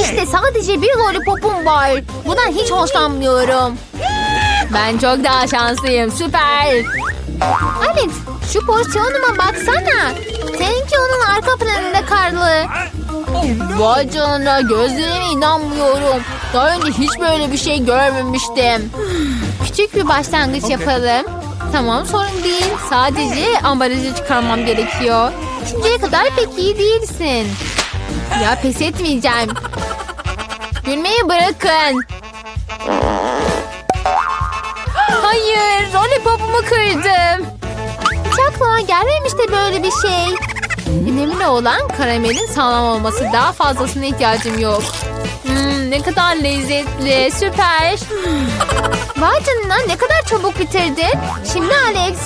İşte sadece bir lollipopum var. Bundan hiç hoşlanmıyorum. Ben çok daha şanslıyım. Süper. Alex şu porsiyonuma baksana. Seninki onun arka planında karlı. Vay canına gözlerime inanmıyorum. Daha önce hiç böyle bir şey görmemiştim. Küçük bir başlangıç yapalım. Tamam sorun değil. Sadece ambalajı çıkarmam gerekiyor. Şimdiye kadar pek iyi değilsin. Ya pes etmeyeceğim. Gülmeyi bırakın. Hayır, lollipopumu kırdım. Hiç aklıma gelmemişti böyle bir şey. Önemli olan karamelin sağlam olması. Daha fazlasına ihtiyacım yok. Hmm, ne kadar lezzetli, süper. Vay canına ne kadar çabuk bitirdin. Şimdi Alex.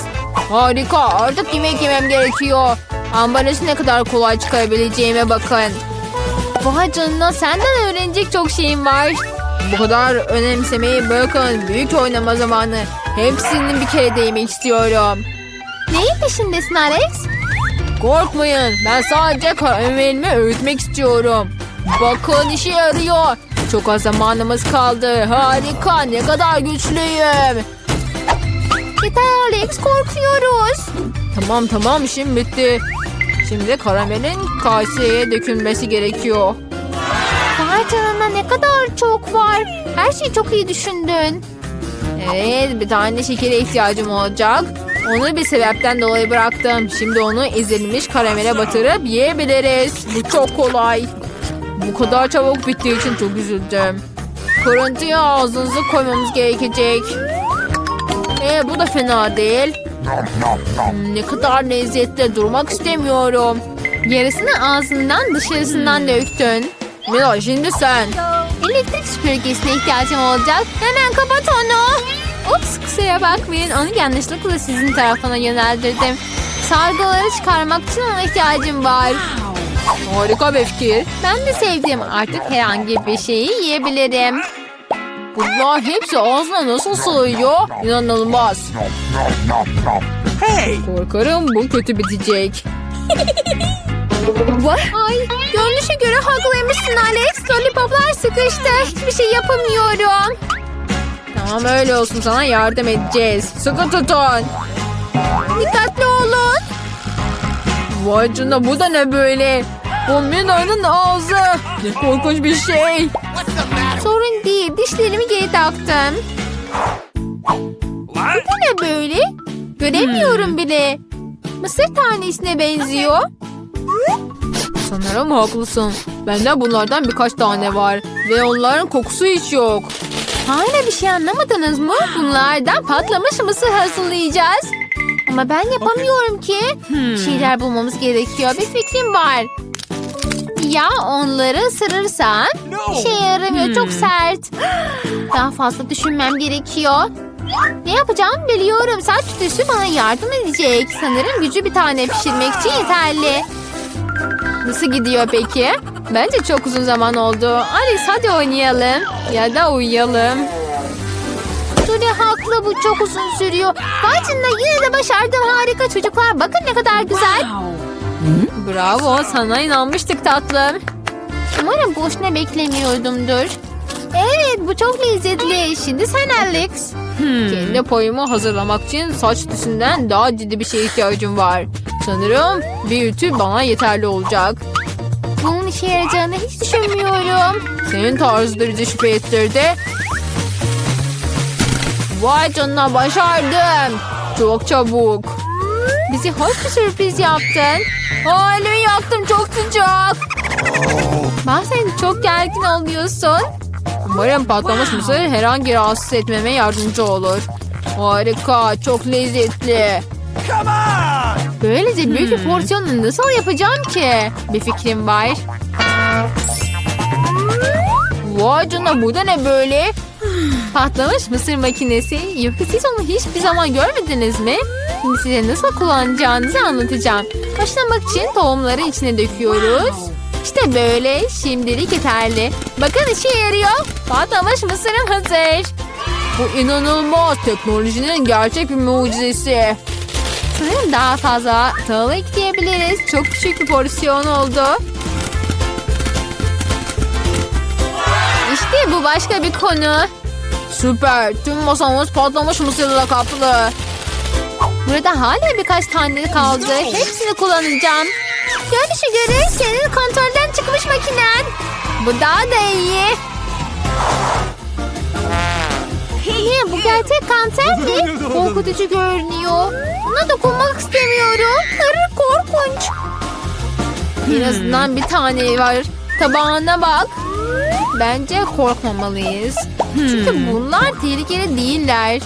Harika, artık yemek yemem gerekiyor. Ambalajı ne kadar kolay çıkarabileceğime bakın. Vay canına senden öğrenecek çok şeyim var. Bu kadar önemsemeyi bırakın. Büyük oynama zamanı. Hepsini bir kere de yemek istiyorum. Neyin peşindesin Alex? Korkmayın. Ben sadece karamelimi öğütmek istiyorum. Bakın işe yarıyor. Çok az zamanımız kaldı. Harika. Ne kadar güçlüyüm. Yeter Alex korkuyoruz. Tamam tamam işim bitti. Şimdi karamelin kaseye dökülmesi gerekiyor. Vay canına ne kadar çok var. Her şeyi çok iyi düşündün. Evet bir tane şekere ihtiyacım olacak. Onu bir sebepten dolayı bıraktım. Şimdi onu ezilmiş karamele batırıp yiyebiliriz. Bu çok kolay. Bu kadar çabuk bittiği için çok üzüldüm. Kırıntıya ağzınızı koymamız gerekecek. Ee, bu da fena değil. Ne kadar lezzetli durmak istemiyorum. Yarısını ağzından dışarısından döktün. Mila şimdi sen. Elektrik süpürgesine ihtiyacım olacak. Hemen kapat onu. Ups kusura bakmayın. Onu yanlışlıkla sizin tarafına yöneldirdim. Sargıları çıkarmak için ona ihtiyacım var. Harika bir fikir. Ben de sevdim. Artık herhangi bir şeyi yiyebilirim. Bunlar hepsi ağzına nasıl sığıyor? İnanılmaz. Hey! Korkarım bu kötü bitecek. Ay, görünüşe göre haklıymışsın Alex. Lollipoplar sıkıştı. Hiçbir şey yapamıyorum. Tamam öyle olsun sana yardım edeceğiz. Sıkı tutun. Dikkatli olun. Vay canına bu da ne böyle? Bu Mina'nın ağzı. Ne korkunç bir şey. Sorun değil. Dişlerimi geri taktım. Bu ne böyle? Göremiyorum bile. Mısır tanesine benziyor. Sanırım haklısın. Bende bunlardan birkaç tane var. Ve onların kokusu hiç yok. Hala bir şey anlamadınız mı? Bunlardan patlamış mısır hazırlayacağız. Ama ben yapamıyorum ki. Bir şeyler bulmamız gerekiyor. Bir fikrim var. Ya onları ısırırsan? İşe yaramıyor. Çok sert. Daha fazla düşünmem gerekiyor. Ne yapacağımı biliyorum. Saç tüsü bana yardım edecek. Sanırım gücü bir tane pişirmek için yeterli. Nasıl gidiyor peki? Bence çok uzun zaman oldu. Alice hadi oynayalım. Ya da uyuyalım. Julie haklı bu çok uzun sürüyor. Canına yine de başardım harika çocuklar. Bakın ne kadar güzel. Bravo sana inanmıştık tatlım. Umarım boşuna beklemiyordumdur. Evet bu çok lezzetli. Şimdi sen Alex. Kendi payımı hazırlamak için saç tüsünden daha ciddi bir şeye ihtiyacım var. Sanırım bir ütü bana yeterli olacak. Bunun işe yarayacağını hiç düşünmüyorum. Senin tarzı şüphe ettirdi. Vay canına başardım. Çok çabuk. Bizi hoş bir sürpriz yaptın. Aa, elimi yaktım çok sıcak. Bazen çok gergin oluyorsun. Umarım patlamış mısır herhangi rahatsız etmeme yardımcı olur. Harika, çok lezzetli. Come on! Böylece büyük bir porsiyonu nasıl yapacağım ki? Bir fikrim var. Vay canına bu da ne böyle? Patlamış mısır makinesi. Yoksa siz onu hiçbir zaman görmediniz mi? Şimdi size nasıl kullanacağınızı anlatacağım. Başlamak için tohumları içine döküyoruz. İşte böyle. Şimdilik yeterli. Bakın işe yarıyor. Patlamış mısırım hazır. Bu inanılmaz. Teknolojinin gerçek bir mucizesi. Sanırım daha fazla tahıl ekleyebiliriz. Çok küçük bir porsiyon oldu. bu başka bir konu. Süper. Tüm masamız patlamış mısırla kaplı. Burada hala birkaç tane kaldı. Hepsini kullanacağım. Görünüşe göre senin kontrolden çıkmış makinen. Bu daha da iyi. Ne bu gerçek kanser mi? Korkutucu görünüyor. Buna dokunmak istemiyorum. Arı korkunç. En azından bir tane var. Tabağına bak. Bence korkmamalıyız. Çünkü bunlar tehlikeli değiller.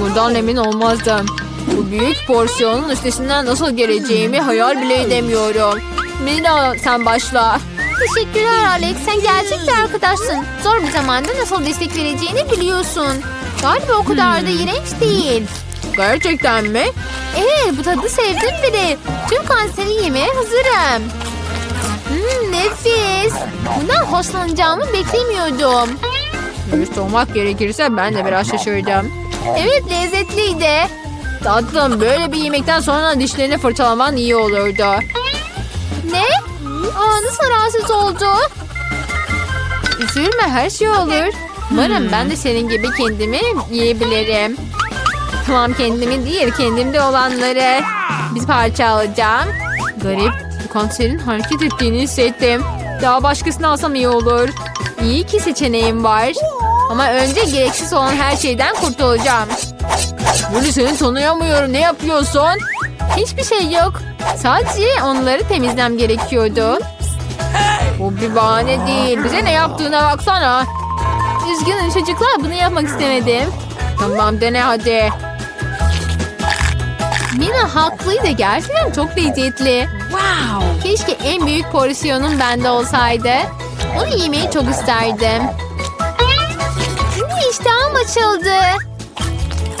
Bundan emin olmazdım. Bu büyük porsiyonun üstesinden nasıl geleceğimi hayal bile edemiyorum. Mina sen başla. Teşekkürler Alex. Sen gerçek bir arkadaşsın. Zor bir zamanda nasıl destek vereceğini biliyorsun. Galiba o kadar da iğrenç değil. Gerçekten mi? Evet bu tadı sevdim bile. Tüm kanseri yemeye hazırım. Hmm, nefis. Bundan hoşlanacağımı beklemiyordum. Dürüst olmak gerekirse ben de biraz şaşırdım. Evet lezzetliydi. Tatlım böyle bir yemekten sonra dişlerini fırçalaman iyi olurdu. Ne? Aa, nasıl rahatsız oldu? Üzülme her şey olur. Umarım ben de senin gibi kendimi yiyebilirim. Tamam kendimi değil kendimde olanları bir parça alacağım. Garip bu kanserin hareket ettiğini hissettim. Daha başkasını alsam iyi olur. İyi ki seçeneğim var. Ama önce gereksiz olan her şeyden kurtulacağım. Böyle seni tanıyamıyorum. Ne yapıyorsun? Hiçbir şey yok. Sadece onları temizlem gerekiyordu. Bu bir bahane değil. Bize ne yaptığına baksana. Üzgünüm çocuklar bunu yapmak istemedim. Tamam dene hadi. Mina haklıydı. Gerçekten çok lezzetli. Wow. Keşke en büyük porsiyonum bende olsaydı. Onu yemeyi çok isterdim. Şimdi iştahım açıldı.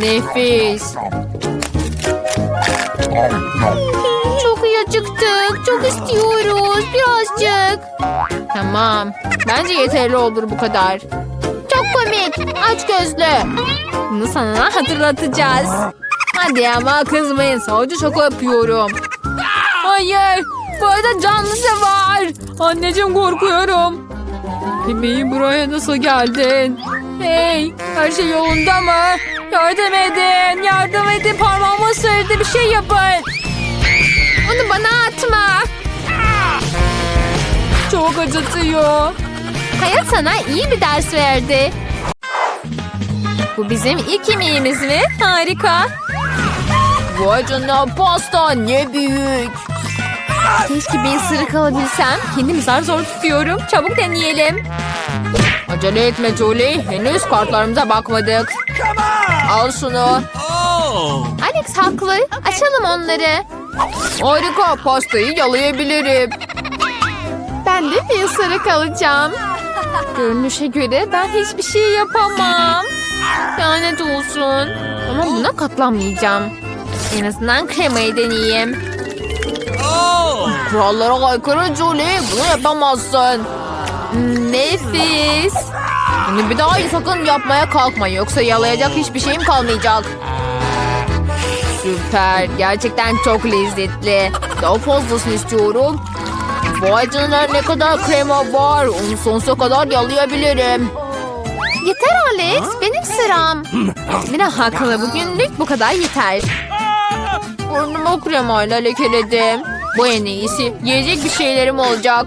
Nefis. Çok iyi acıktık. Çok istiyoruz. Birazcık. Tamam. Bence yeterli olur bu kadar. Çok komik. Aç gözlü. Bunu sana hatırlatacağız. Hadi ama kızmayın. Sadece şaka yapıyorum. Hayır. Bu arada canlısı var. Anneciğim korkuyorum. Bebeğim buraya nasıl geldin? Hey her şey yolunda mı? Yardım edin. Yardım edin. Parmağımı ısırdı. Bir şey yapın. Onu bana atma. Çok acıtıyor. Hayat sana iyi bir ders verdi. Bu bizim ilk yemeğimiz mi? Harika. Vay canına pasta ne büyük. Keşke bir ısırık alabilsem. Kendimi zar zor tutuyorum. Çabuk deneyelim. Acele etme Julie. Henüz kartlarımıza bakmadık. Al şunu. Oh. Alex haklı. Açalım onları. Harika. Pastayı yalayabilirim. Ben de bir ısırık alacağım. Görünüşe göre ben hiçbir şey yapamam. Lanet olsun. Ama buna katlanmayacağım. En azından kremayı deneyeyim. Oh. Kurallara aykırı Julie. Bunu yapamazsın. Nefis. Bunu bir daha sakın yapmaya kalkma. Yoksa yalayacak hiçbir şeyim kalmayacak. Süper. Gerçekten çok lezzetli. Daha fazlasını istiyorum. Vay canına ne kadar krema var. Onu sonsuza kadar yalayabilirim. Yeter Alex. Benim sıram. Mina haklı. Bugünlük bu kadar yeter. Burnumu kremayla lekeledim. Bu en iyisi. Yiyecek bir şeylerim olacak.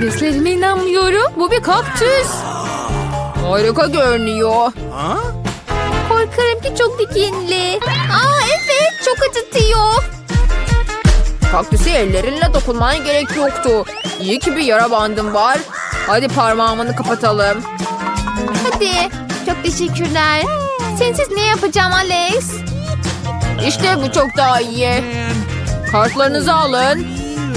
Gözlerime inanmıyorum. Bu bir kaktüs. Harika görünüyor. Huh? Korkarım ki çok dikenli. Aa evet çok acıtıyor. Kaktüse ellerinle dokunman gerek yoktu. İyi ki bir yara bandım var. Hadi parmağımını kapatalım. Hadi. Çok teşekkürler. Sensiz ne yapacağım Alex? İşte bu çok daha iyi. Kartlarınızı alın.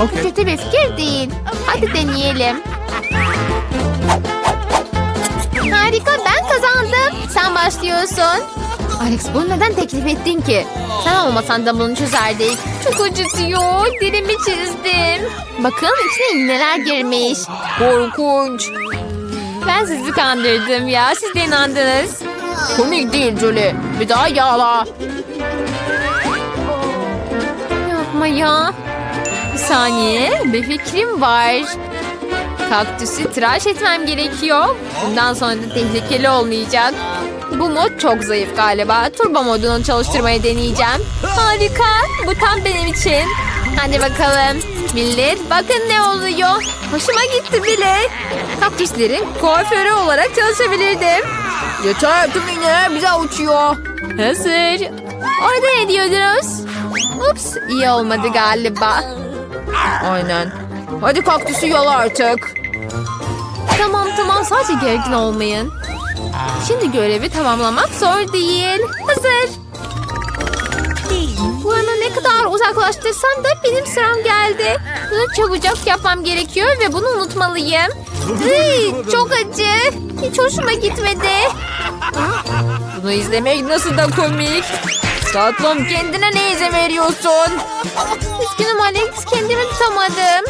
Okay. Kötü bir fikir değil. Hadi deneyelim. Harika ben kazandım. Sen başlıyorsun. Alex bunu neden teklif ettin ki? Sen olmasan da bunu çözerdik. Çok acıtıyor. Dilimi çizdim. Bakın içine iğneler girmiş. Korkunç. Ben sizi kandırdım ya. Siz de inandınız. Komik değil Julie. Bir daha yağla. Yapma ya. Bir saniye. Bir fikrim var. Kaktüsü tıraş etmem gerekiyor. Bundan sonra da tehlikeli olmayacak. Bu mod çok zayıf galiba. Turbo modunu çalıştırmayı deneyeceğim. Harika. Bu tam benim için. Hadi bakalım. Millet bakın ne oluyor. Hoşuma gitti bile. Kaktüslerin kuaförü olarak çalışabilirdim. Yeter tüm iğneler bize uçuyor. Hazır. Orada ne diyordunuz? Ups iyi olmadı galiba. Aynen. Hadi kaktüsü yol artık. Tamam tamam sadece gergin olmayın. Şimdi görevi tamamlamak zor değil. Hazır. Bunu ne kadar uzaklaştırsam da benim sıram geldi. Bunu çabucak yapmam gerekiyor ve bunu unutmalıyım. Iy, çok acı. Hiç hoşuma gitmedi. Bunu izlemek nasıl da komik. Tatlım kendine ne izin veriyorsun? Üzgünüm Alex kendimi tutamadım.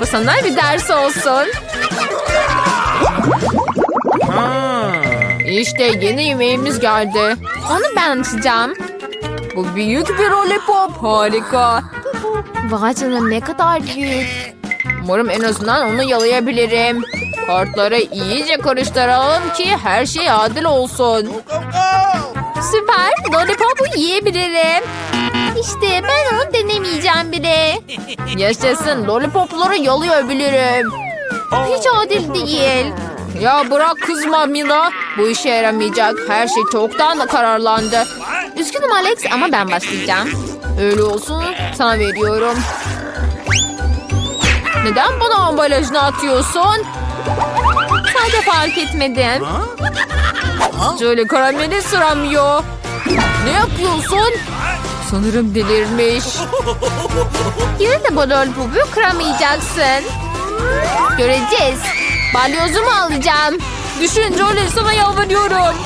Bu sana bir ders olsun. İşte yeni yemeğimiz geldi. Onu ben açacağım. Bu büyük bir lollipop. Harika. Vay canına ne kadar büyük. Umarım en azından onu yalayabilirim. Kartları iyice karıştıralım ki her şey adil olsun. Süper. Lollipop'u yiyebilirim. İşte ben onu denemeyeceğim bile. Yaşasın. Lollipopları yalayabilirim. Hiç adil değil. Ya bırak kızma Mila. Bu işe yaramayacak. Her şey çoktan da kararlandı. Üzgünüm Alex ama ben başlayacağım. Öyle olsun sana veriyorum. Neden bana ambalajını atıyorsun? Sadece fark etmedim. Şöyle karameli sıramıyor. Ne yapıyorsun? Sanırım delirmiş. Yine de bu lollipopu kıramayacaksın. Göreceğiz. Balyozumu alacağım. Düşün Jolie sana yalvarıyorum.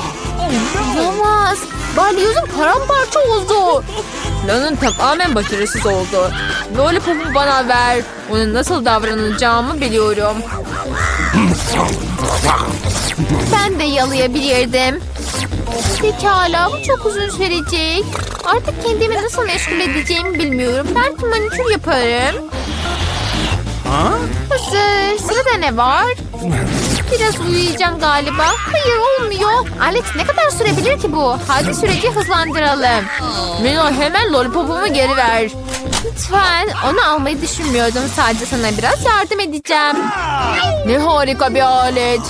Olamaz. Balyozum paramparça oldu. Planın tamamen başarısız oldu. Lollipop'u bana ver. Ona nasıl davranacağımı biliyorum. Ben de yalayabilirdim. Pekala bu çok uzun sürecek. Artık kendimi nasıl meşgul edeceğimi bilmiyorum. Belki manikür yaparım. Huh? Hazır. Sırada ne var? Biraz uyuyacağım galiba. Hayır olmuyor. Alex ne kadar sürebilir ki bu? Hadi süreci hızlandıralım. Milo hemen lollipopumu geri ver. Lütfen. Onu almayı düşünmüyordum. Sadece sana biraz yardım edeceğim. Ne harika bir alet.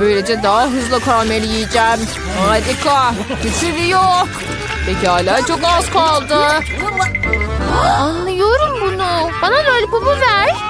Böylece daha hızlı karamel yiyeceğim. Harika. Küçülüyor. Pekala çok az kaldı. Anlıyorum bunu. Bana lollipopu ver.